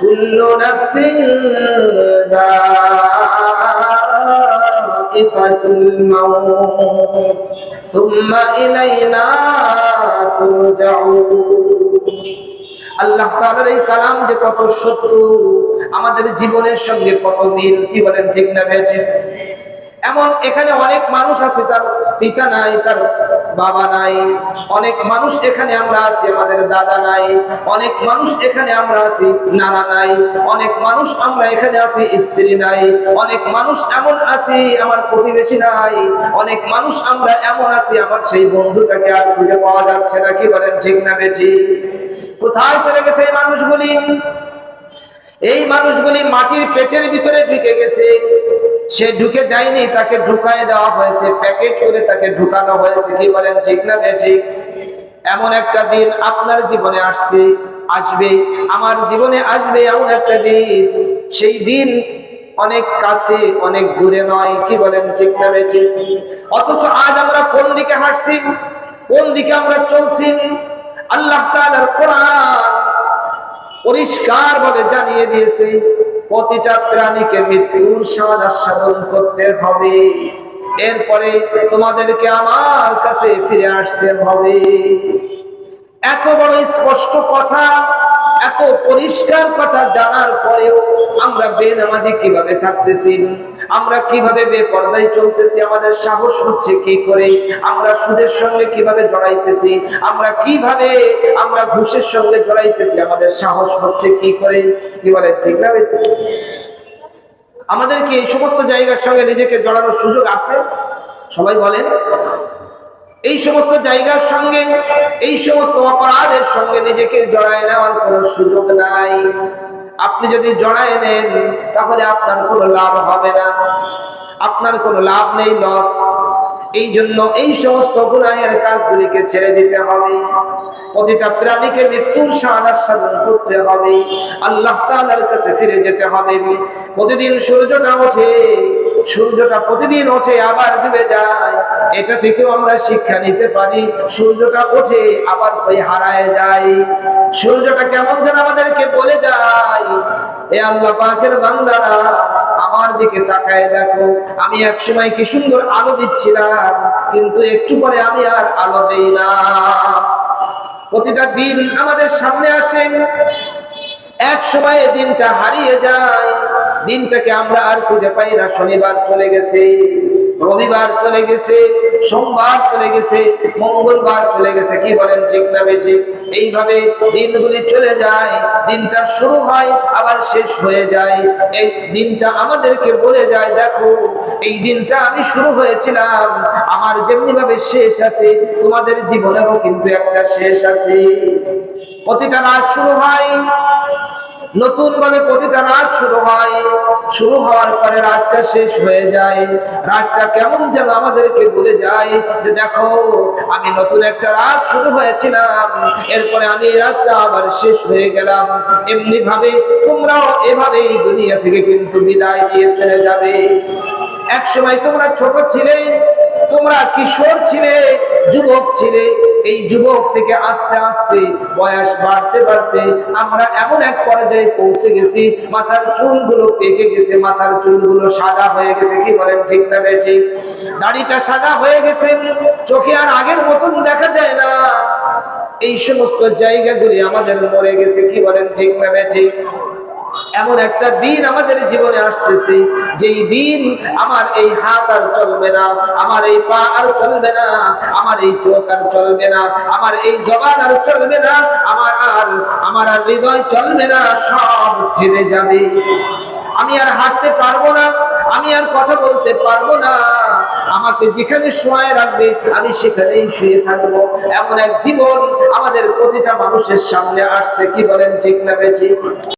কুল্লু মাউত, সুম্মা ইলাইনা তুরজাউন। আল্লাহ তাআলার এই কালাম যে কত সত্য, আমাদের জীবনের সঙ্গে কত মিল, কি বলেন ঠিক না বেঠিক? এমন এখানে অনেক মানুষ আছে, তার পিতা নাই, তার বাবা নাই, অনেক মানুষ এখানে আমরা আছি, আমাদের দাদা নাই, অনেক মানুষ এখানে আমরা আছি, নানা নাই, অনেক মানুষ আমরা এখানে আছি, স্ত্রী নাই, অনেক মানুষ এমন আছি, আমার প্রতিবেশী নাই, অনেক মানুষ আমরা এমন আছি, আমার সেই বন্ধুটাকে আর খুঁজে পাওয়া যাচ্ছে না, কি বলেন, ঠিক না বেঠি? কোথায় চলে গেছে এই মানুষগুলি? এই মানুষগুলি মাটির পেটের ভিতরে ঢুকে গেছে। সে ঢুকে যায়নি, তাকে ঢুকায় দেওয়া হয়েছে, প্যাকেট করে তাকে ঢুকানো হয়েছে। কি বলেন, ঠিক না ঠিক? এমন একটা দিন আপনার জীবনে আসছে, আসবে, আমার জীবনে আসবে এমন একটা দিন। সেই দিন অনেক কাছে, অনেক দূরে নয়, কি বলেন, ঠিক না ঠিক? অথচ আজ আমরা কোন দিকে হাঁটছি, কোন দিকে আমরা চলছি? আল্লাহ তাআলার কোরআন পরিষ্কার ভাবে জানিয়ে দিয়েছে, প্রতিটা প্রাণীকে মৃত্যুর স্বাদ আস্বাদন করতে হবে। এরপরে তোমাদেরকে আমার কাছে ফিরে আসতে হবে। এত বড় স্পষ্ট কথা এত পরিষ্কার কথা জানার পরেও আমরা বেনামাজি কীভাবে থাকতেছি? আমরা কীভাবে বেপর্দায় চলতেছি? আমাদের সাহস হচ্ছে কি করে? আমরা সুদের সঙ্গে কীভাবে জড়াইতেছি? আমরা কীভাবে আমরা ঘুষের সঙ্গে জড়াইতেছি? আমাদের সাহস হচ্ছে কি করে? কি বলে ঠিক না? আমাদের কি এই সমস্ত জায়গার সঙ্গে নিজেকে জড়ানোর সুযোগ আছে? সবাই বলেন। এই সমস্ত জায়গার সঙ্গে, এই সমস্ত অপরাধের সঙ্গে নিজেকে জড়ায় নেওয়ার কোনো সুযোগ নাই। আপনি যদি জড়ায় নেন, তাহলে আপনার কোনো লাভ হবে না। আপনার কোনো লাভ নেই, লস। এই জন্য এই সমস্ত গুনাহের কাজগুলিকে ছেড়ে দিতে হবে। প্রতিটা প্রাণীকে মৃত্যুর স্বাদ আস্বাদন করতে হবে। আল্লাহ তাআলার কাছে ফিরে যেতে হবে। প্রতিদিন সূর্যটা ওঠে সূর্যটা প্রতিদিন ওঠে, আবার ডুবে যায়। এটা থেকেও আমরা শিক্ষা নিতে পারি, সূর্যটা ওঠে, আবার ওই হারায় যায়। সূর্যটা কেমন যেন আমাদেরকে বলে যায়, এ আল্লাহ পাকের বান্দারা, আমার দিকে তাকায় দেখো। আমি এক সময় কি সুন্দর আলো দিচ্ছিলাম, কিন্তু একটু পরে আমি আর আলো দেই না। প্রতিটা দিন আমাদের সামনে আসে। এক সময় দিনটা হারিয়ে যায় দিনটাকে আমরা আর খুঁজে পাই না। শনিবার চলে গেছে, রবিবার চলে গেছে, সোমবার চলে গেছে, মঙ্গলবার চলে গেছে। কি বলেন ঠিক না ঠিক এইভাবে দিনগুলি চলে যায়, দিনটা শুরু হয়, আবার শেষ হয়ে যায়। এই দিনটা আমাদেরকে বলে যায়, দেখো, এই দিনটা আমি শুরু হয়েছিলাম, আমার যেমনি ভাবে শেষ আছে, তোমাদের জীবনেরও কিন্তু একটা শেষ আছে। প্রতিটা রাত শুরু হয় নতুন ভাবে প্রতিটা রাত শুরু হয়। শুরু হওয়ার পরে রাতটা শেষ হয়ে যায়। রাতটা কেমন যেন আমাদেরকে বলে যায় যে দেখো, আমি নতুন একটা রাত শুরু হয়েছিলাম। এরপরে আমি রাতটা আবার শেষ হয়ে গেলাম। এমনি ভাবে তোমরাও এভাবে এই দুনিয়া থেকে কিন্তু বিদায় নিয়ে চলে যাবে। এক সময় তোমরা ছোট ছিলে, তোমরা কিশোর ছিলে, যুবক ছিলে এই যুবক থেকে আস্তে আস্তে বয়স বাড়তে বাড়তে আমরা এমন এক পর্যায়ে পৌঁছে গেছি, মাথার চুলগুলো পেকে গেছে, মাথার চুলগুলো সাদা হয়ে গেছে, কি বলেন ঠিক না ঠিক দাড়িটা সাদা হয়ে গেছে, চোখে আর আগের মতন দেখা যায় না। এই সমস্ত জায়গাগুলি আমাদের মরে গেছে, কি বলেন ঠিক না ঠিক এমন একটা দিন আমাদের জীবনে আসতেছে, যেই দিন আমার এই হাত আর চলবে না, আমার এই পা আর চলবে না, আমার এই চোখ আর চলবে না, আমার এই জবান আর চলবে না, আমার আর আমার আর হৃদয় চলবে না, সব থেমে যাবে। আমি আর হাঁটতে পারব না, আমি আর কথা বলতে পারব না। আমাকে যেখানে শোয়ায় রাখবে, আমি সেখানেই শুয়ে থাকব। এমন এক জীবন আমাদের প্রতিটা মানুষের সামনে আসছে, কি বলেন ঠিক না বেঠিক?